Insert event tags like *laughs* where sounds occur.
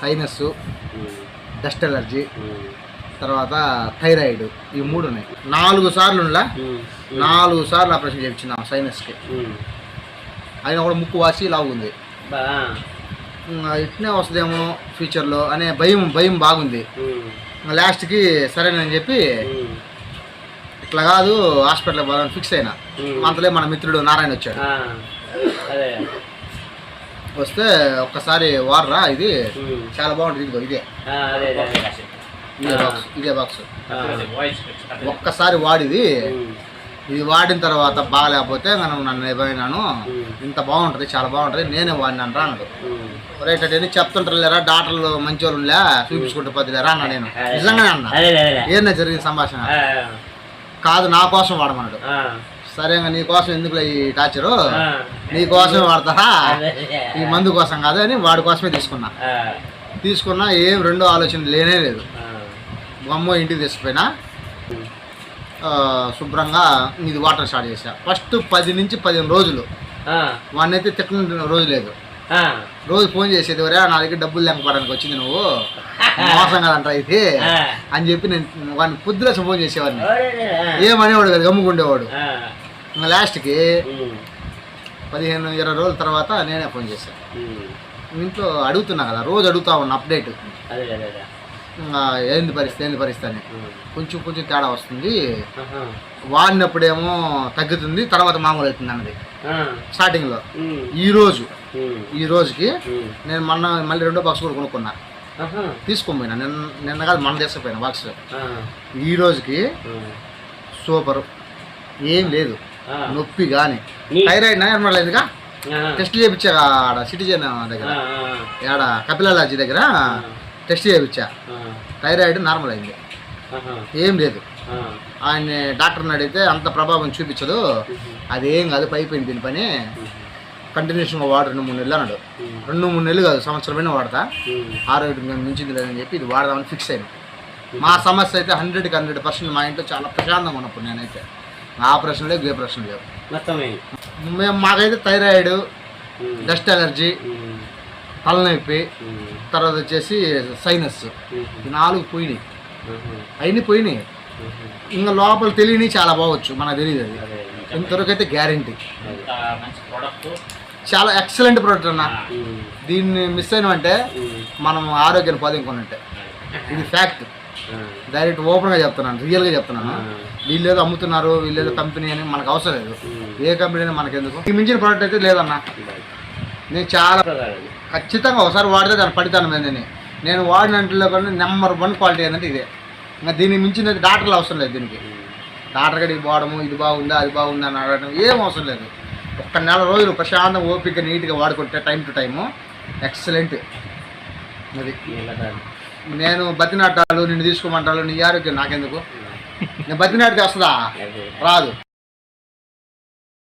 Sinus dust allergy తర్వాత thyroid ఈ మూడు ఉన్నాయి. నాలుగు సార్లు నాలుగు సార్లు ఆపరేషన్ చేయించినాం సైనస్కి. అయినా కూడా ముక్కు వాసి లాగుంది ఇట్నే వస్తుందేమో ఫ్యూచర్లో అనే భయం భయం బాగుంది. లాస్ట్కి సరేనని చెప్పి ఇట్లా కాదు హాస్పిటల్ పోదామని ఫిక్స్ అయినా. అంతలే మన మిత్రుడు నారాయణ వచ్చాడు. వస్తే ఒక్కసారి వాడరా ఇది చాలా బాగుంటుంది ఇదిగో ఇదే. ఇదే బాక్స్ ఇదే బాక్స్ ఒక్కసారి వాడిది ఇది వాడిన తర్వాత బాగాలేకపోతే మనం నన్ను ఏమైనాను ఉమ్, ఇంత బాగుంటుంది చాలా బాగుంటుంది నేనే వాడినాను రా అన్నాడు. రైట్ అంటే చెప్తుంటారు లేరా డాక్టర్లు మంచి వాళ్ళు లే చూపించుకుంటే పది లేరా అన్నా నేను నిజంగానే అన్నా. అదే అదే అదే. ఏదైనా జరిగిన సంభాషణ? కాదు నా కోసం వాడమన్నాడు. సరే నీ కోసం ఎందుకు ఈ టార్చరు. నీ కోసమే అదే. ఈ మందు కోసం కాదు అని వాడి కోసమే తీసుకున్నా. తీసుకున్నా ఏం రెండో ఆలోచన లేనే లేదు. ఆ. అమ్మో ఇంటికి తీసుకుపోయినా శుభ్రంగా ఇది వాటర్ స్టార్ట్ చేసా ఫస్ట్ పది నుంచి పదిహేను రోజులు. ఆ, వాడిని అయితే తిట్టిన రోజు లేదు. రోజు ఫోన్ చేసేది వరే నా దగ్గర డబ్బులు లేకపోవడానికి వచ్చింది నువ్వు. మోసం కదంట ఇది. ఆ. అని చెప్పి నేను వాడిని పొద్దున ఫోన్ చేసేవాడిని. ఏమనేవాడు కదా గమ్ముకుండేవాడు. ఇంకా లాస్ట్కి పదిహేను ఇరవై రోజుల తర్వాత నేనే ఫోన్ చేశాను. ఇంట్లో అడుగుతున్నా కదా రోజు అడుగుతా ఉన్నా అప్డేట్. ఏంది పరిస్థితి ఏంది పరిస్థితి అని. కొంచెం కొంచెం తేడా వస్తుంది. వాడినప్పుడేమో తగ్గుతుంది తర్వాత మామూలు అవుతుంది అన్నది. స్టార్టింగ్లో ఉమ్, ఈ రోజు. ఉమ్, ఈ రోజుకి. నేను మొన్న మళ్ళీ రెండో బాక్స్ కూడా కొనుక్కున్నా. తీసుకొని పోయినా నిన్న నిన్న కాదు మన తీసుకుపోయినా బాక్స్ ఈ రోజుకి. సూపర్. ఏం లేదు. నొప్పి కానీ థైరాయిడ్ అయిందిగా ఆహా. టెస్ట్ చేయించా ఆడ సిటిజన్ దగ్గర? ఆడ కపిలాలజీ దగ్గర? టెస్ట్ చేయించా ఆ, థైరాయిడ్ నార్మల్ అయింది. ఏం లేదు ఆ. ఆయన డాక్టర్ని అడిగితే అంత ప్రభావం చూపించదు. అదేం కాదు పైపోయింది దీని పని ఉహు. కంటిన్యూషన్గా వాడు రెండు మూడు నెలలు అన్నాడు. రెండు మూడు నెలలు కాదు సంవత్సరమైనా వాడతా ఉమ్. ఆరోగ్యం మించింది లేదని చెప్పి ఇది వాడదామని ఫిక్స్ అయింది మా సమస్య అయితే హండ్రెడ్కి హండ్రెడ్ పర్సెంట్ మా ఇంట్లో చాలా ప్రశాంతంగా ఉన్నప్పుడు నేనైతే ఆపరేషన్ లేవు ఏ ప్రశ్న లేవు మేము మాకైతే థైరాయిడ్. డస్ట్ ఎలర్జీ ఉమ్. తలనొప్పి. తర్వాత వచ్చేసి సైనస్. ఈ నాలుగు పోయినాయి. అయినా పోయినాయి. ఇంకా లోపల తెలియని చాలా బాగొచ్చు మనకు తెలియదు అది ఇంతవరకు అయితే గ్యారంటీ అదే. మంచి ప్రోడక్ట్ చాలా ఎక్సలెంట్ ప్రోడక్ట్ అన్న. దీన్ని మిస్ అయినామంటే. మనం ఆరోగ్యాన్ని పొందుకున్నట్టే ఇది ఫ్యాక్ట్. డైరెక్ట్ ఓపెన్గా చెప్తున్నాను రియల్గా చెప్తున్నాను. వీళ్ళు ఏదో అమ్ముతున్నారు వీళ్ళు ఏదో కంపెనీ అని మనకు అవసరం లేదు. ఏ కంపెనీ అయినా మనకు ఎందుకు ఈ మించిన ప్రోడక్ట్ అయితే లేదన్న నేను చాలా. ఖచ్చితంగా ఒకసారి వాడితే దాని పడితాను ఏందని నేను వాడినట్లో కన్నా నెంబర్ వన్ క్వాలిటీ ఏంటంటే ఇదే. ఇంకా దీనికి మించిన డాక్టర్లు అవసరం లేదు దీనికి. డాక్టర్ గడికి పోవడము ఇది బాగుందా అది బాగుందా అని అడగడం ఏం అవసరం లేదు. ఒక్క నెల రోజులు ప్రశాంతం ఓపిక నీట్గా వాడుకుంటే టైం టు టైము ఎక్సలెంట్. అది. నేను బతినాటాలు నిన్ను తీసుకోమంటాను నీ ఆరోగ్యం నాకెందుకు? *laughs* నేను బతినాటికి వస్తుందా? రాదు.